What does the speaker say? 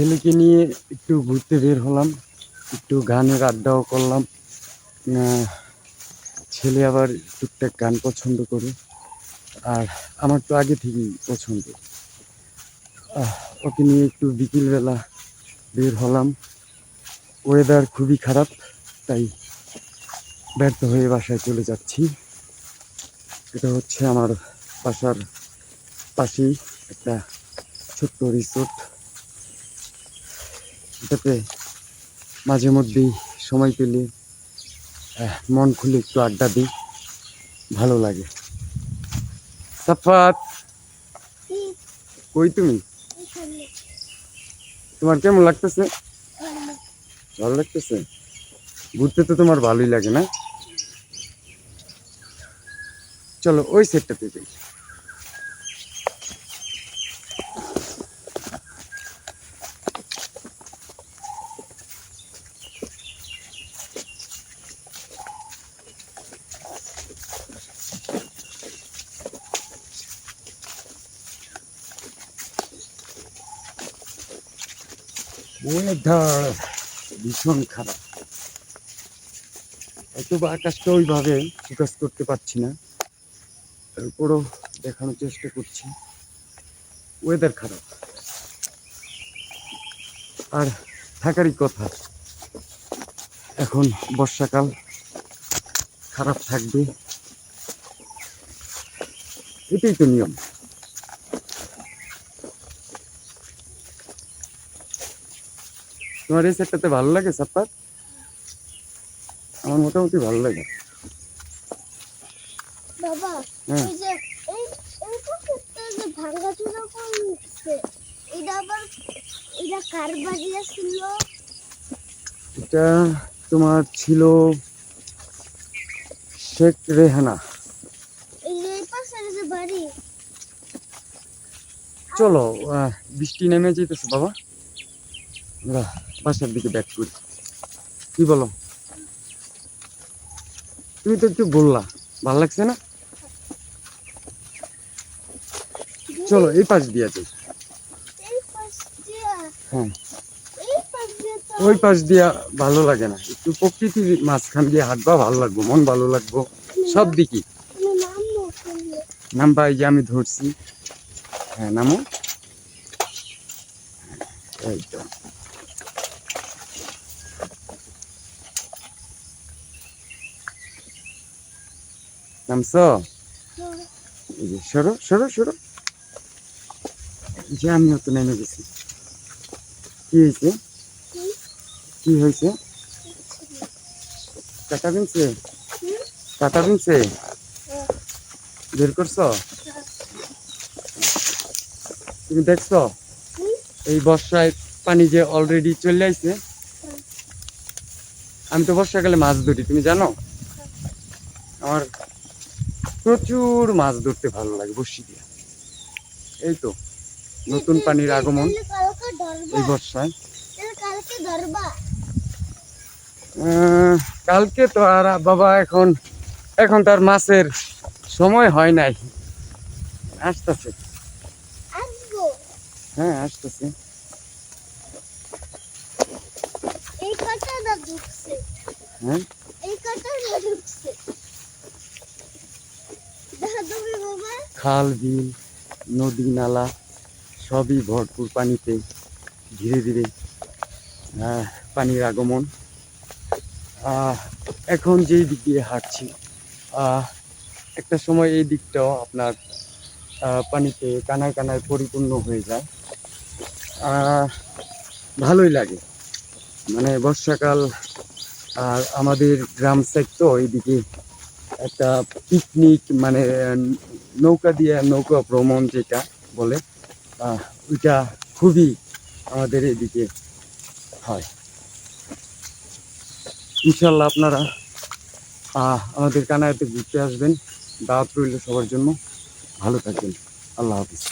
ছেলেকে নিয়ে একটু ঘুরতে বের হলাম, একটু গানের আড্ডাও করলাম। ছেলে আবার টুকটাক গান পছন্দ করে, আর আমার তো আগে থেকেই পছন্দ। ওকে নিয়ে একটু বিকেলবেলা বের হলাম। ওয়েদার খুবই খারাপ, তাই ব্যর্থ হয়ে বাসায় চলে যাচ্ছি। এটা হচ্ছে আমার বাসার পাশেই একটা ছোট্ট রিসোর্ট এটাতে মাঝে মধ্যেই সময় পেলে মন খুলে একটু আড্ডা দিই। ভালো লাগে। সাফাত কই তুমি? তোমার কেমন লাগতেছে? ভালো লাগতেছে? ঘুরতে তো তোমার ভালোই লাগে না? চলো ওই সেটটাতে যাই। ওয়েদার ভীষণ খারাপ। হয়তো বা আকাশটা ওইভাবে ফোকাস করতে পারছি না। তারপরও দেখানোর চেষ্টা করছি। ওয়েদার খারাপ। আর থাকারই কথা, এখন বর্ষাকাল, খারাপ থাকবে। এটাই তো নিয়ম। তোমার এই সেটটাতে ভালো লাগে সাপ্পাত আমার মোটামুটি ভালো লাগে। বাবা হ্যাঁ। এই যে এই এই পুকুরটা যে ভাঙাচোরা করছে এটা আবার এটা কার বাড়ি ছিল এটা তোমার ছিল শেখ রেহানা। চলো বৃষ্টি নেমে যেতেছে বাবা। আমরা বাসার দিকে ব্যাক করি। কি বলো? তুমি তো একটু বললা ভালো লাগছে না? চলো এই পাশ দিয়ে যাই। হ্যাঁ। ওই পাশ দিয়া ভালো লাগে না। একটু প্রকৃতির মাঝখান দিয়ে হাঁটবা ভালো লাগবো মন ভালো লাগবো। সব দিকে নামবা এই যে আমি ধরছি। হ্যাঁ নামো। এই তো। নামছো? সরো সরো সরো। যে আমিও তো নেমে গেছি। কি হয়েছে? কি হয়েছে? কাটা বিনছে কাটা বিনছে বের করছ? তুমি দেখছ? এই বর্ষায় পানি যে অলরেডি চলে আইছে। আমি তো বর্ষাকালে মাছ ধরি, তুমি জানো? আমার প্রচুর মাছ ধরতে ভালো লাগে বর্ষি দিয়ে। এই তো নতুন পানির আগমন এই বর্ষায়। কালকে তো আর বাবা এখন এখন তার মাছের সময় হয় নাই। আসতেছে। হ্যাঁ আসতেছে। হ্যাঁ এই কাটাটা ঢুকছে দেখা তুমি বাবা খাল, বিল, নদী, নালা, সবই ভরপুর পানিতে ধীরে ধীরে পানির আগমন। এখন যেই দিক দিয়ে হাঁটছি একটা সময় এই দিকটাও আপনার পানিতে কানায় কানায় পরিপূর্ণ হয়ে যায়। ভালোই লাগে। মানে বর্ষাকাল আর আমাদের গ্রাম সাইড তো এইদিকে একটা পিকনিক মানে নৌকা দিয়ে নৌকা ভ্রমণ যেটা বলে ওইটা খুবই আমাদের এদিকে হয়। ইনশাল্লাহ আপনারা আমাদের কানায়াতে ঘুরতে আসবেন, দাওয়াত রইল সবার জন্য। ভালো থাকবেন। আল্লাহ হাফিজ।